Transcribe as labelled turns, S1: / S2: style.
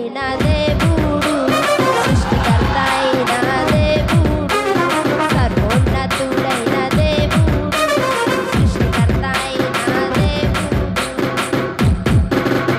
S1: అయినదే భూ